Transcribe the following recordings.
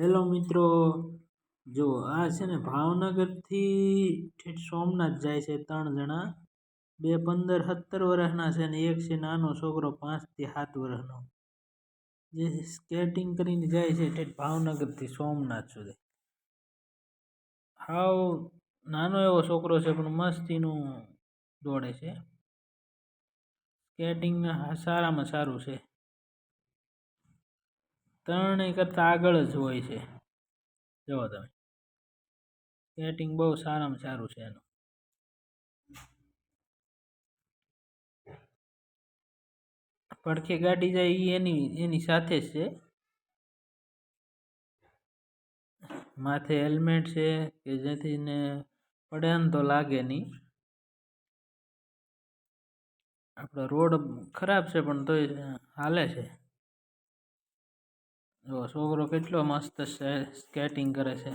Hello મિત્રો. જો આ છે ને ભાવનગરથી ઠેઠ સોમનાથ જાય છે ત્રણ જણા. બે પંદર સત્તર વર્ષના છે ને એક છે નાનો છોકરો પાંચથી સાત વર્ષનો. જે સ્કેટિંગ કરીને જાય છે ઠેઠ ભાવનગરથી સોમનાથ સુધી. હાવ નાનો એવો છોકરો છે પણ મસ્તીનું દોડે છે. સ્કેટિંગ સારામાં સારું છે. ત્રણેય કરતાં આગળ જ હોય છે. જુઓ તમે. સેટિંગ બહુ સારામાં સારું છે એનું. પડખે ગાડી જાય એ એની એની સાથે જ છે. માથે હેલ્મેટ છે કે જેથી ને પડે ને તો લાગે નહીં. આપણો રોડ ખરાબ છે પણ તોય હાલે છે. જો છોકરો કેટલો મસ્ત સ્કેટિંગ કરે છે.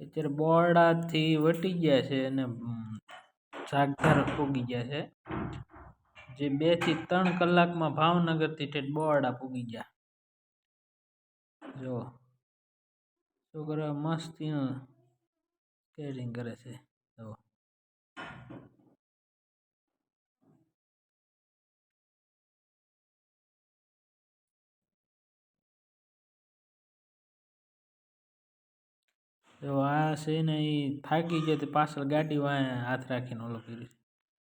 અત્યારે બોરડાથી વટી ગયા છે અને જાગધાર પૂગી ગયા છે. જે બેથી ત્રણ કલાકમાં ભાવનગરથી ઠેઠ બોરડા પૂગી ગયા. જો છોકરા મસ્તીનું સ્કેટિંગ કરે છે, જો. જો આ છે ને એ થાકી ગયો પાછળ ગાડી વાય હાથ રાખીને ઓલો કર્યું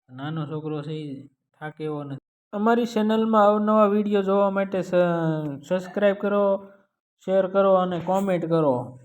નાનો છોકરો છે એ થાકે એવો નથી. અમારી ચેનલમાં અવનવા વીડિયો જોવા માટે સબસ્ક્રાઈબ કરો. શેર કરો અને કોમેન્ટ કરો.